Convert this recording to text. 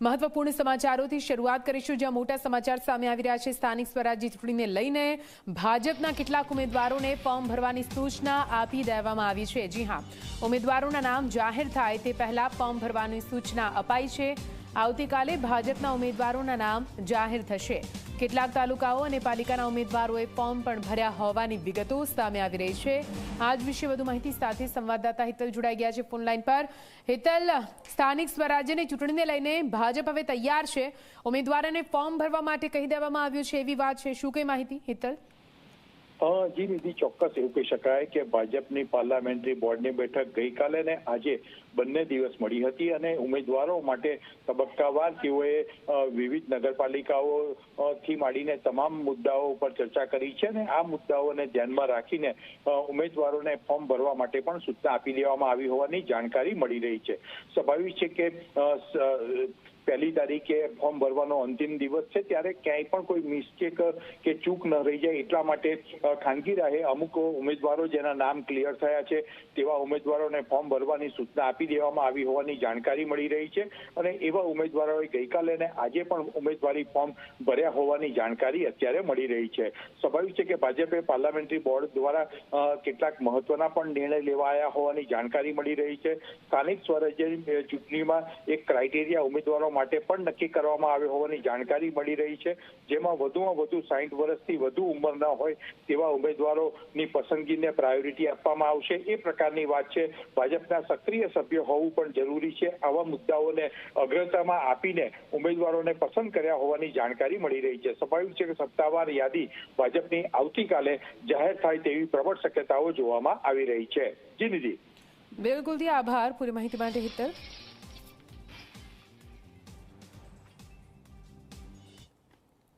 મહત્વપૂર્ણ સમાચારોથી શરૂઆત કરીશું, જ્યાં મોટા સમાચાર સામે આવી રહ્યા છે. સ્થાનિક સ્વરાજ્ય ચૂંટણીને લઈને ભાજપના કેટલાક ઉમેદવારોને ફોર્મ ભરવાની સૂચના આપી દેવામાં આવી છે. જી હા, ઉમેદવારોના નામ જાહેર થાય તે પહેલા ફોર્મ ભરવાની સૂચના અપાઈ છે. આવતીકાલે ભાજપના ઉમેદવારોના નામ જાહેર થશે. કેટલાક તાલુકાઓ અને પાલિકાના ઉમેદવારોએ ફોર્મ પણ ભર્યા હોવાની વિગતો સામે આવી રહી છે. આજ વિશે વધુ માહિતી સાથે સંવાદદાતા હિતલ જોડાઈ ગયા છે ફોનલાઈન પર. હિતલ, સ્થાનિક સ્વરાજ્યની ચૂંટણીને લઈને ભાજપ હવે તૈયાર છે. ઉમેદવારોને ફોર્મ ભરવા માટે કહી દેવામાં આવ્યું છે એવી વાત છે. શું કઈ માહિતી, હિતલ? જી નિધિ ચોક્કસ એવું કહી શકાય કે ભાજપની પાર્લામેન્ટરી બોર્ડની બેઠક ગઈકાલે ને આજે બંને દિવસ મળી હતી અને ઉમેદવારો માટે તબક્કાવાર તેઓએ વિવિધ નગરપાલિકાઓ થી માંડીને તમામ મુદ્દાઓ ઉપર ચર્ચા કરી છે અને આ મુદ્દાઓને ધ્યાનમાં રાખીને ઉમેદવારોને ફોર્મ ભરવા માટે પણ સૂચના આપી દેવામાં આવી હોવાની જાણકારી મળી રહી છે. સ્વાભાવિક છે કે પહેલી તારીખે ફોર્મ ભરવાનો અંતિમ દિવસ છે, ત્યારે ક્યાંય પણ કોઈ મિસ્ટેક કે ચૂક ન રહી જાય એટલા માટે ખાનગી રાહે અમુક ઉમેદવારો જેના નામ ક્લિયર થયા છે, તેવા ઉમેદવારોને ફોર્મ ભરવાની સૂચના આપી દેવામાં આવી હોવાની જાણકારી મળી રહી છે અને એવા ઉમેદવારોએ ગઈકાલે અને આજે પણ ઉમેદવારી ફોર્મ ભર્યા હોવાની જાણકારી અત્યારે મળી રહી છે. સ્વાભાવિક છે કે ભાજપે પાર્લામેન્ટરી બોર્ડ દ્વારા કેટલાક મહત્વના પણ નિર્ણય લેવાયા હોવાની જાણકારી મળી રહી છે. સ્થાનિક સ્વરાજ્યની ચૂંટણીમાં એક ક્રાઇટેરિયા ઉમેદવારો માટે પણ નક્કી કરવામાં આવ્યો હોવાની જાણકારી મળી રહી છે. જેમાં વધુમાં વધુ સાહીઠ વર્ષથી વધુ ઉંમરના હોય તેવા ઉમેદવારોની પસંદગીને પ્રાયોરિટી આપવામાં આવશે. એ પ્રકારની વાત છે. ભાજપના સક્રિય સભ્ય હોવું પણ જરૂરી છે. આવા મુદ્દાઓને અગ્રતામાં આપીને ઉમેદવારોને પસંદ કર્યા હોવાની જાણકારી મળી રહી છે. સ્વાભાવિક છે કે સત્તાવાર યાદી ભાજપની આવતીકાલે જાહેર થાય તેવી પ્રબળ શક્યતાઓ જોવામાં આવી રહી છે. જી નિધિ. બિલકુલથી આભાર. પૂરી માહિતી માટે હિતલ.